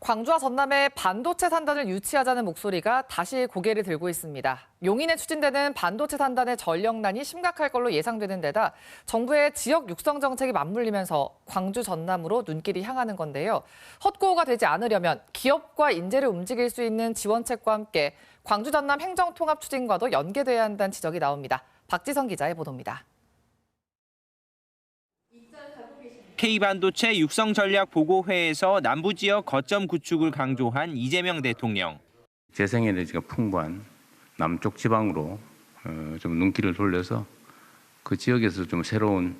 광주와 전남에 반도체 산단을 유치하자는 목소리가 다시 고개를 들고 있습니다. 용인에 추진되는 반도체 산단의 전력난이 심각할 걸로 예상되는 데다 정부의 지역 육성 정책이 맞물리면서 광주 전남으로 눈길이 향하는 건데요. 헛고가 되지 않으려면 기업과 인재를 움직일 수 있는 지원책과 함께 광주 전남 행정통합 추진과도 연계돼야 한다는 지적이 나옵니다. 박지성 기자의 보도입니다. K반도체 육성 전략 보고회에서 남부 지역 거점 구축을 강조한 이재명 대통령. 재생에너지가 풍부한 남쪽 지방으로 어, 좀 눈길을 돌려서 그 지역에서 좀 새로운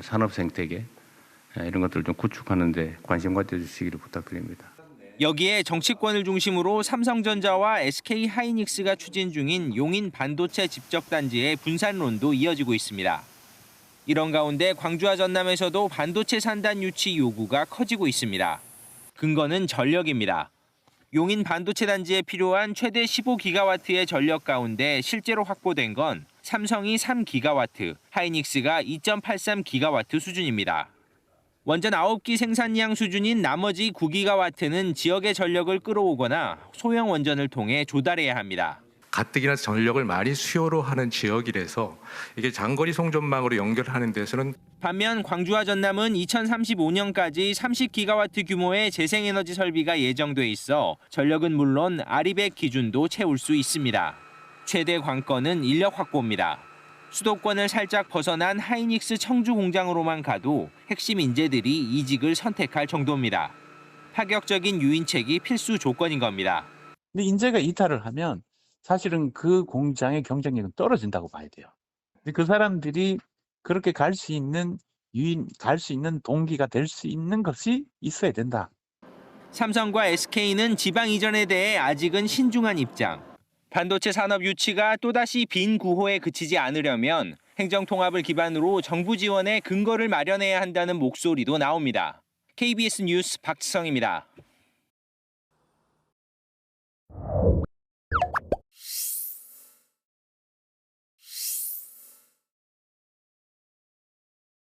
산업 생태계 에, 이런 것들을 좀 구축하는 데 관심 가져주시기를 부탁드립니다. 여기에 정치권을 중심으로 삼성전자와 SK 하이닉스가 추진 중인 용인 반도체 집적 단지의 분산론도 이어지고 있습니다. 이런 가운데 광주와 전남에서도 반도체 산단 유치 요구가 커지고 있습니다. 근거는 전력입니다. 용인 반도체 단지에 필요한 최대 15기가와트의 전력 가운데 실제로 확보된 건 삼성이 3기가와트, 하이닉스가 2.83기가와트 수준입니다. 원전 9기 생산량 수준인 나머지 9기가와트는 지역의 전력을 끌어오거나 소형 원전을 통해 조달해야 합니다. 가뜩이나 전력을 많이 수요로 하는 지역이라서 이게 장거리 송전망으로 연결하는 데서는 반면 광주와 전남은 2035년까지 30기가와트 규모의 재생에너지 설비가 예정돼 있어 전력은 물론 아리백 기준도 채울 수 있습니다. 최대 관건은 인력 확보입니다. 수도권을 살짝 벗어난 하이닉스 청주 공장으로만 가도 핵심 인재들이 이직을 선택할 정도입니다. 파격적인 유인책이 필수 조건인 겁니다. 근데 인재가 이탈을 하면 사실은 그 공장의 경쟁력은 떨어진다고 봐야 돼요. 근데 그 사람들이 그렇게 갈 수 있는 유인, 갈 수 있는 동기가 될 수 있는 것이 있어야 된다. 삼성과 SK는 지방 이전에 대해 아직은 신중한 입장. 반도체 산업 유치가 또다시 빈 구호에 그치지 않으려면 행정 통합을 기반으로 정부 지원의 근거를 마련해야 한다는 목소리도 나옵니다. KBS 뉴스 박지성입니다.